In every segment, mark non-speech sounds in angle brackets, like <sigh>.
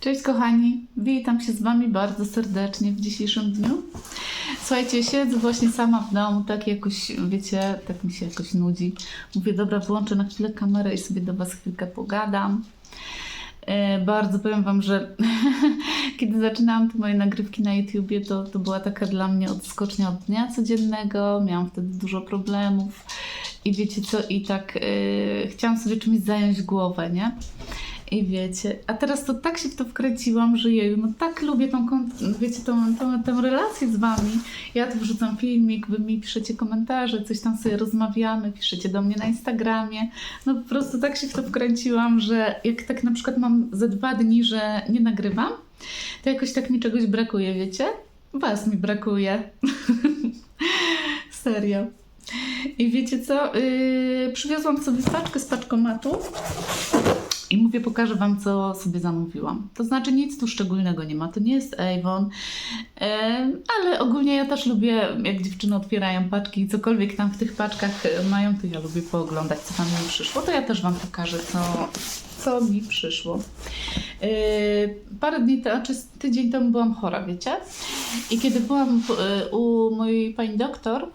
Cześć kochani, witam się z Wami bardzo serdecznie w dzisiejszym dniu. Słuchajcie, siedzę właśnie sama w domu, tak jakoś, wiecie, tak mi się jakoś nudzi. Mówię, dobra, włączę na chwilę kamerę i sobie do Was chwilkę pogadam. E, bardzo powiem Wam, że <laughs> kiedy zaczynałam te moje nagrywki na YouTubie, to, to była taka dla mnie odskocznia od dnia codziennego. Miałam wtedy dużo problemów i wiecie co, i tak e, chciałam sobie czymś zająć głowę, nie? I wiecie, a teraz to tak się w to wkręciłam, że jeju, no tak lubię tą, wiecie, tą, tą, tą relację z wami. Ja tu wrzucam filmik, wy mi piszecie komentarze, coś tam sobie rozmawiamy, piszecie do mnie na Instagramie. No po prostu tak się w to wkręciłam, że jak tak na przykład mam ze dwa dni, że nie nagrywam, to jakoś tak mi czegoś brakuje, wiecie? Was mi brakuje. <laughs> Serio. I wiecie co? Yy, przywiozłam sobie paczkę z paczkomatu. I mówię, pokażę Wam, co sobie zamówiłam. To znaczy nic tu szczególnego nie ma, to nie jest Avon, ale ogólnie ja też lubię, jak dziewczyny otwierają paczki i cokolwiek tam w tych paczkach mają, to ja lubię pooglądać, co tam mi przyszło. To ja też Wam pokażę, co, co mi przyszło. E, parę dni, temu, czy z- tydzień temu byłam chora, wiecie? I kiedy byłam e, u mojej pani doktor,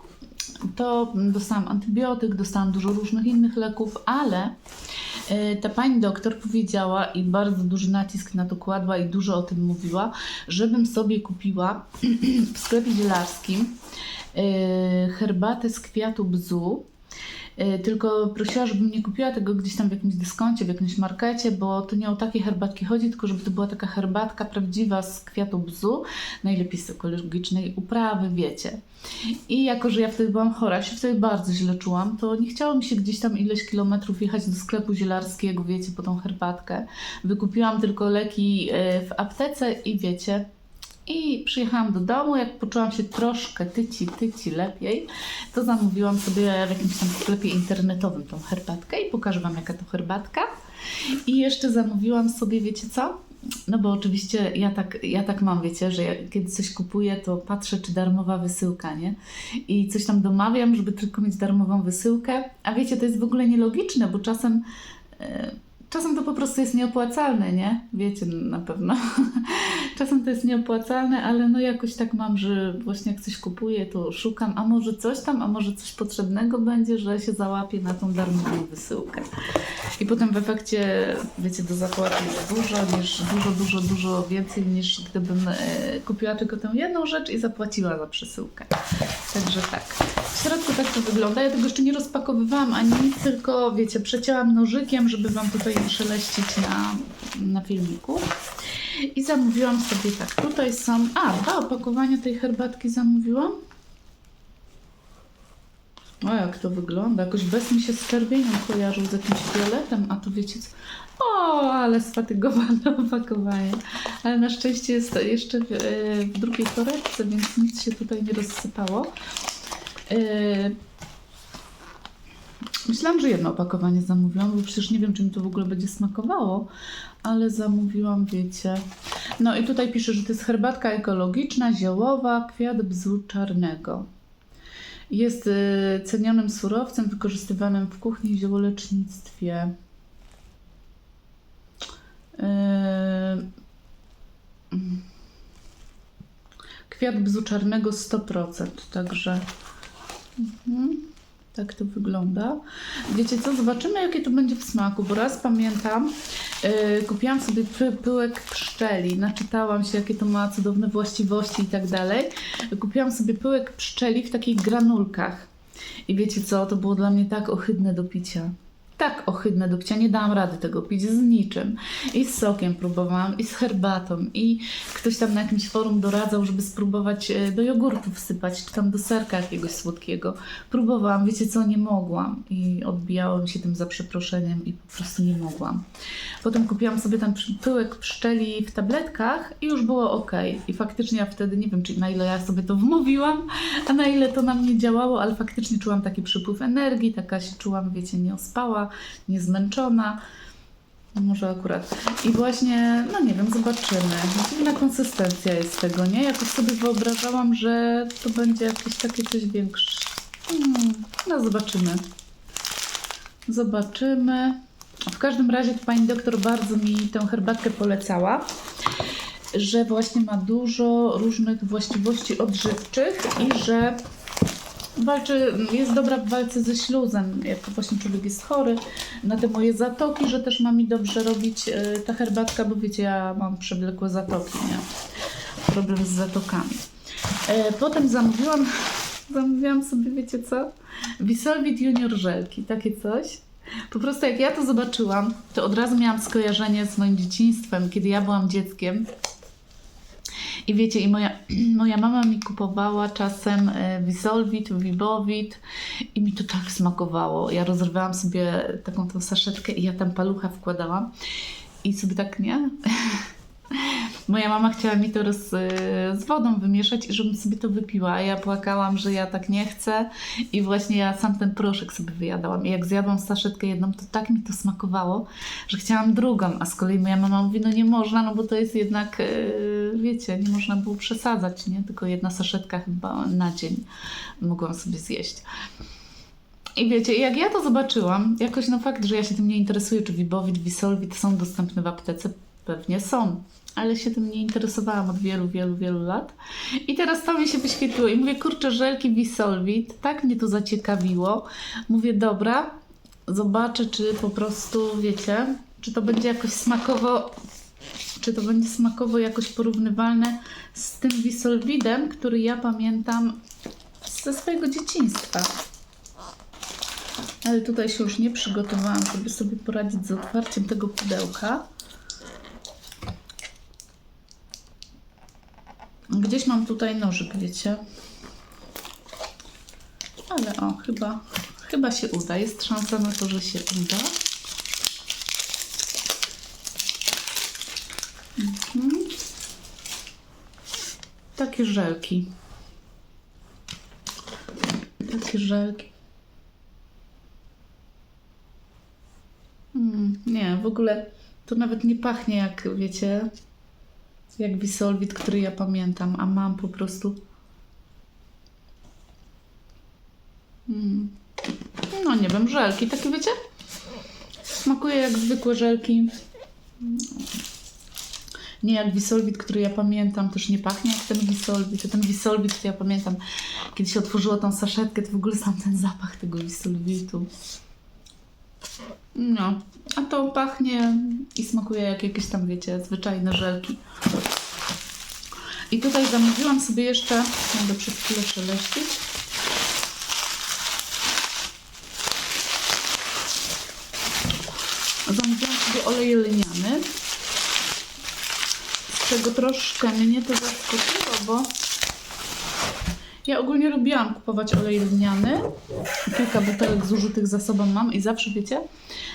to dostałam antybiotyk, dostałam dużo różnych innych leków, ale ta pani doktor powiedziała i bardzo duży nacisk na to kładła i dużo o tym mówiła, żebym sobie kupiła <clears throat> w sklepie zielarskim e, herbatę z kwiatu bzu. E, Tylko prosiła, żebym nie kupiła tego gdzieś tam w jakimś dyskoncie, w jakimś markecie, bo to nie o takie herbatki chodzi, tylko żeby to była taka herbatka prawdziwa z kwiatu bzu, najlepiej z ekologicznej uprawy, wiecie. I jako, że ja wtedy byłam chora, się wtedy bardzo źle czułam, to nie chciało mi się gdzieś tam ileś kilometrów jechać do sklepu zielarskiego, wiecie, po tą herbatkę. Wykupiłam tylko leki e, w aptece i wiecie, i przyjechałam do domu, jak poczułam się troszkę tyci, tyci lepiej, to zamówiłam sobie w jakimś tam sklepie internetowym tą herbatkę i pokażę Wam jaka to herbatka. I jeszcze zamówiłam sobie, wiecie co? No bo oczywiście ja tak, ja tak mam, wiecie, że ja, kiedy coś kupuję, to patrzę, czy darmowa wysyłka, nie? I coś tam domawiam, żeby tylko mieć darmową wysyłkę. A wiecie, to jest w ogóle nielogiczne, bo czasem... e, Czasem to po prostu jest nieopłacalne, nie? Wiecie na pewno. <laughs> Czasem to jest nieopłacalne, ale no jakoś tak mam, że właśnie jak coś kupuję, to szukam, a może coś tam, a może coś potrzebnego będzie, że się załapię na tą darmową wysyłkę. I potem w efekcie, wiecie, do zapłaty jest dużo, niż, dużo, dużo, dużo więcej niż gdybym e, kupiła tylko tę jedną rzecz i zapłaciła za przesyłkę. Także tak. W środku tak to wygląda. Ja tego jeszcze nie rozpakowywałam ani nic, tylko wiecie, przecięłam nożykiem, żeby Wam tutaj szeleścić na, na filmiku. I zamówiłam sobie tak. Tutaj są. A, dwa opakowania tej herbatki zamówiłam. O, jak to wygląda. Jakoś bez mi się z czerwienią kojarzył z jakimś fioletem, a tu wiecie co? O, ale sfatygowane <laughs> opakowanie. Ale na szczęście jest jeszcze w, e, w drugiej torebce, więc nic się tutaj nie rozsypało. E, Myślałam, że jedno opakowanie zamówiłam, bo przecież nie wiem, czy mi to w ogóle będzie smakowało, ale zamówiłam, wiecie. No i tutaj pisze, że to jest herbatka ekologiczna, ziołowa, kwiat bzu czarnego. Jest y, cenionym surowcem wykorzystywanym w kuchni i ziołolecznictwie. Y. Kwiat bzu czarnego 100%, także mhm, tak to wygląda. Wiecie co, zobaczymy jakie to będzie w smaku, bo raz pamiętam, yy, kupiłam sobie py, pyłek pszczeli, naczytałam się jakie to ma cudowne właściwości i tak dalej. Kupiłam sobie pyłek pszczeli w takich granulkach. I wiecie co, to było dla mnie tak ohydne do picia. Tak ohydne do picia, nie dałam rady tego pić z niczym. I z sokiem próbowałam, i z herbatą, i ktoś tam na jakimś forum doradzał, żeby spróbować e, do jogurtu wsypać, czy tam do serka jakiegoś słodkiego. Próbowałam, wiecie co, nie mogłam. I odbijało mi się tym za przeproszeniem i po prostu nie mogłam. Potem kupiłam sobie tam pyłek pszczeli w tabletkach i już było ok. I faktycznie ja wtedy, nie wiem czy na ile ja sobie to wmówiłam, a na ile to na mnie działało, ale faktycznie czułam taki przypływ energii, taka się czułam, wiecie, nieospała, niezmęczona. Może akurat. I właśnie, no nie wiem, zobaczymy. Dziwna konsystencja jest tego, nie? Jakoś sobie wyobrażałam, że to będzie jakieś takie coś większe. Hmm, no zobaczymy. Zobaczymy. W każdym razie pani doktor bardzo mi tę herbatkę polecała, że właśnie ma dużo różnych właściwości odżywczych i że walczy, jest dobra w walce ze śluzem, jak właśnie człowiek jest chory, na te moje zatoki, że też ma mi dobrze robić e, ta herbatka, bo wiecie, ja mam przewlekłe zatoki, nie? Problem z zatokami. E, Potem zamówiłam, <laughs> zamówiłam sobie, wiecie co? Visolvit Junior żelki, takie coś. Po prostu jak ja to zobaczyłam, to od razu miałam skojarzenie z moim dzieciństwem, kiedy ja byłam dzieckiem. I wiecie, i moja, <clears throat> moja mama mi kupowała czasem e, Visolvit, Vibovit i mi to tak smakowało. Ja rozrywałam sobie taką tą saszetkę i ja tam palucha wkładałam i sobie tak, nie? <laughs> Moja mama chciała mi to roz, y, z wodą wymieszać i żebym sobie to wypiła. Ja płakałam, że ja tak nie chcę i właśnie ja sam ten proszek sobie wyjadałam. I jak zjadłam saszetkę jedną, to tak mi to smakowało, że chciałam drugą. A z kolei moja mama mówi, no nie można, no bo to jest jednak, y, wiecie, nie można było przesadzać, nie? Tylko jedna saszetka chyba na dzień mogłam sobie zjeść. I wiecie, jak ja to zobaczyłam, jakoś no fakt, że ja się tym nie interesuję, czy Vibovit, Visolvit są dostępne w aptece, pewnie są, ale się tym nie interesowałam od wielu, wielu, wielu lat. I teraz to mi się wyświetliło i mówię, kurczę, żelki Visolvit, tak mnie to zaciekawiło. Mówię, dobra, zobaczę, czy po prostu, wiecie, czy to będzie jakoś smakowo, czy to będzie smakowo jakoś porównywalne z tym Visolvidem, który ja pamiętam ze swojego dzieciństwa. Ale tutaj się już nie przygotowałam, żeby sobie poradzić z otwarciem tego pudełka. Gdzieś mam tutaj nożyk, wiecie. Ale o, chyba, chyba się uda. Jest szansa na to, że się uda. Mhm. Takie żelki. Takie żelki. Mm, nie, w ogóle to nawet nie pachnie jak, wiecie, jak Visolvit, który ja pamiętam, a mam po prostu. Mm. No nie wiem, żelki, takie wiecie? Smakuje jak zwykłe żelki. Nie jak Visolvit, który ja pamiętam, też nie pachnie jak ten Visolvit. Ten Visolvit, który ja pamiętam, kiedy się otworzyło tą saszetkę, to w ogóle sam ten zapach tego Visolvitu. No, a to pachnie i smakuje jak jakieś tam, wiecie, zwyczajne żelki. I tutaj zamówiłam sobie jeszcze, będę przez chwilę szeleścić. Zamówiłam sobie olej lniany, z czego troszkę mnie to zaskoczyło, bo ja ogólnie lubiłam kupować olej lniany. Kilka butelek zużytych za sobą mam i zawsze, wiecie,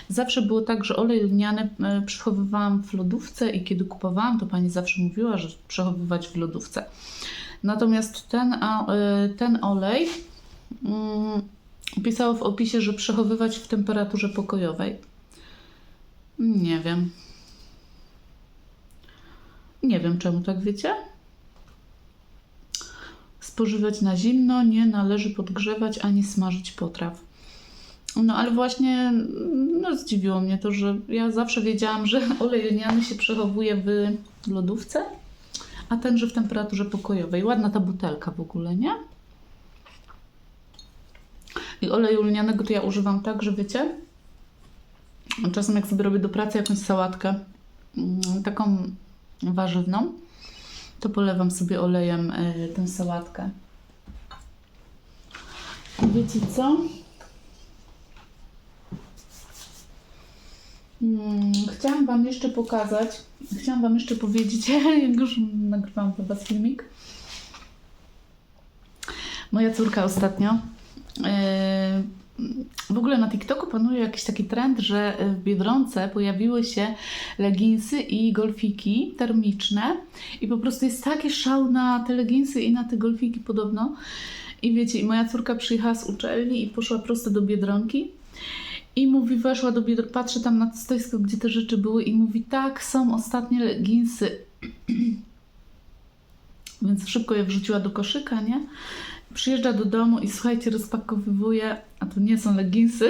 zawsze było tak, że olej lniany e, przechowywałam w lodówce i kiedy kupowałam, to pani zawsze mówiła, że przechowywać w lodówce. Natomiast ten, e, ten olej mm, pisało w opisie, że przechowywać w temperaturze pokojowej. Nie wiem. Nie wiem czemu tak wiecie spożywać na zimno, nie należy podgrzewać ani smażyć potraw. No ale właśnie no, zdziwiło mnie to, że ja zawsze wiedziałam, że <laughs> olej lniany się przechowuje w lodówce, a ten, że w temperaturze pokojowej. Ładna ta butelka w ogóle, nie? I oleju lnianego to ja używam tak, że wiecie, czasem jak sobie robię do pracy jakąś sałatkę, mm, taką warzywną, to polewam sobie olejem y, tę sałatkę. Wiecie co? Hmm, chciałam Wam jeszcze pokazać, chciałam Wam jeszcze powiedzieć, <laughs> jak już nagrywałam dla Was filmik. Moja córka ostatnio yy, w ogóle na TikToku panuje jakiś taki trend, że w Biedronce pojawiły się leginsy i golfiki termiczne i po prostu jest taki szał na te leginsy i na te golfiki podobno. I wiecie, moja córka przyjechała z uczelni i poszła prosto do Biedronki i mówi, weszła do Biedronki, patrzy tam na to stoisko, gdzie te rzeczy były i mówi, tak, są ostatnie leginsy. <clears throat> Więc szybko je wrzuciła do koszyka, nie? Przyjeżdża do domu i słuchajcie, rozpakowywuje, a to nie są leginsy,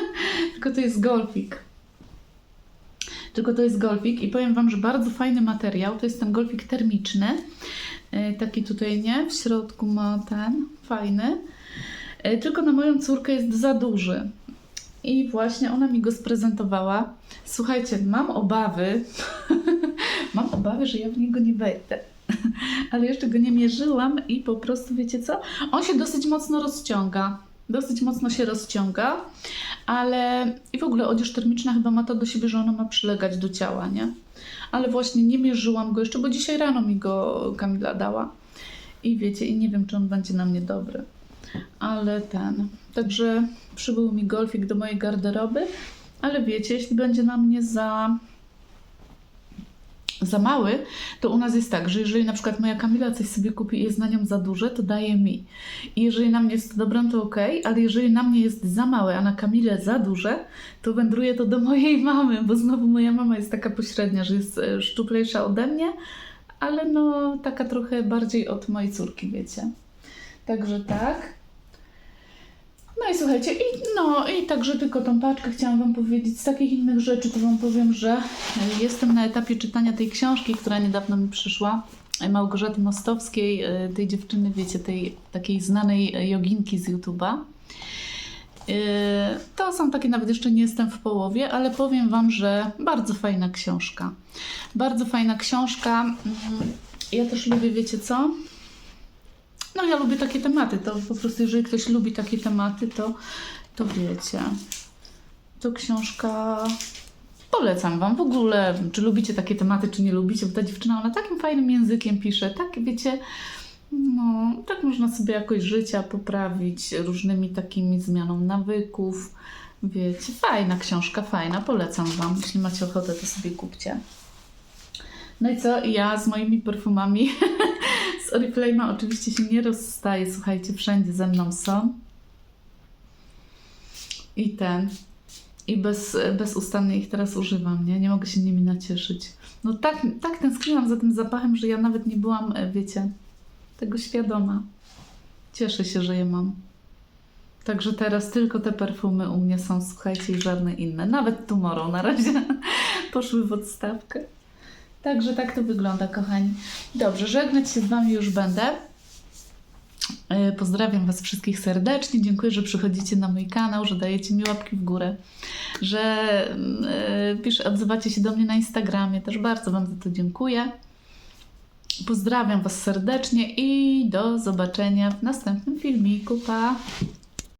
<laughs> tylko to jest golfik. tylko to jest golfik i powiem Wam, że bardzo fajny materiał. To jest ten golfik termiczny. E, Taki tutaj, nie? W środku ma ten, fajny. E, Tylko na moją córkę jest za duży. I właśnie ona mi go sprezentowała. Słuchajcie, mam obawy, <laughs> mam obawy, że ja w niego nie wejdę. <laughs> Ale jeszcze go nie mierzyłam i po prostu wiecie co? On się dosyć mocno rozciąga. Dosyć mocno się rozciąga, ale i w ogóle odzież termiczna chyba ma to do siebie, że ona ma przylegać do ciała, nie? Ale właśnie nie mierzyłam go jeszcze, bo dzisiaj rano mi go Kamila dała. I wiecie, i nie wiem, czy on będzie na mnie dobry. Ale ten. Także przybył mi golfik do mojej garderoby, ale wiecie, jeśli będzie na mnie za za mały, to u nas jest tak, że jeżeli na przykład moja Kamila coś sobie kupi i jest na nią za duże, to daje mi. I jeżeli na mnie jest dobre, to ok, ale jeżeli na mnie jest za małe, a na Kamilę za duże, to wędruje to do mojej <laughs> mamy, bo znowu moja mama jest taka pośrednia, że jest e, szczuplejsza ode mnie, ale no taka trochę bardziej od mojej córki, wiecie. Także tak. No i słuchajcie, i, no i także tylko tą paczkę chciałam Wam powiedzieć. Z takich innych rzeczy to Wam powiem, że e, jestem na etapie czytania tej książki, która niedawno mi przyszła. e, Małgorzaty Mostowskiej, e, tej dziewczyny, wiecie, tej takiej znanej joginki z YouTube'a. To są takie, nawet jeszcze nie jestem w połowie, ale powiem Wam, że bardzo fajna książka. Bardzo fajna książka. Mm, Ja też lubię, wiecie co? No ja lubię takie tematy, to po prostu jeżeli ktoś lubi takie tematy, to, to wiecie. To książka polecam Wam w ogóle, czy lubicie takie tematy, czy nie lubicie, bo ta dziewczyna, ona takim fajnym językiem pisze, tak wiecie, no tak można sobie jakoś życia poprawić różnymi takimi zmianą nawyków, wiecie, fajna książka, fajna, polecam Wam, jeśli macie ochotę, to sobie kupcie. No i co? Ja z moimi perfumami <laughs> z Oriflame'a oczywiście się nie rozstaję. Słuchajcie, wszędzie ze mną są. I ten. I bez, bezustannie ich teraz używam, nie? Nie mogę się nimi nacieszyć. No tak, tak tęskniłam za tym zapachem, że ja nawet nie byłam, e, wiecie, tego świadoma. Cieszę się, że je mam. Także teraz tylko te perfumy u mnie są, słuchajcie, i żadne inne. Nawet Tomorrow na razie <laughs> poszły w odstawkę. Także tak to wygląda, kochani. Dobrze, żegnać się z Wami już będę. E, Pozdrawiam Was wszystkich serdecznie. Dziękuję, że przychodzicie na mój kanał, że dajecie mi łapki w górę, że e, pisz, odzywacie się do mnie na Instagramie. Też bardzo Wam za to dziękuję. Pozdrawiam Was serdecznie i do zobaczenia w następnym filmiku. Pa!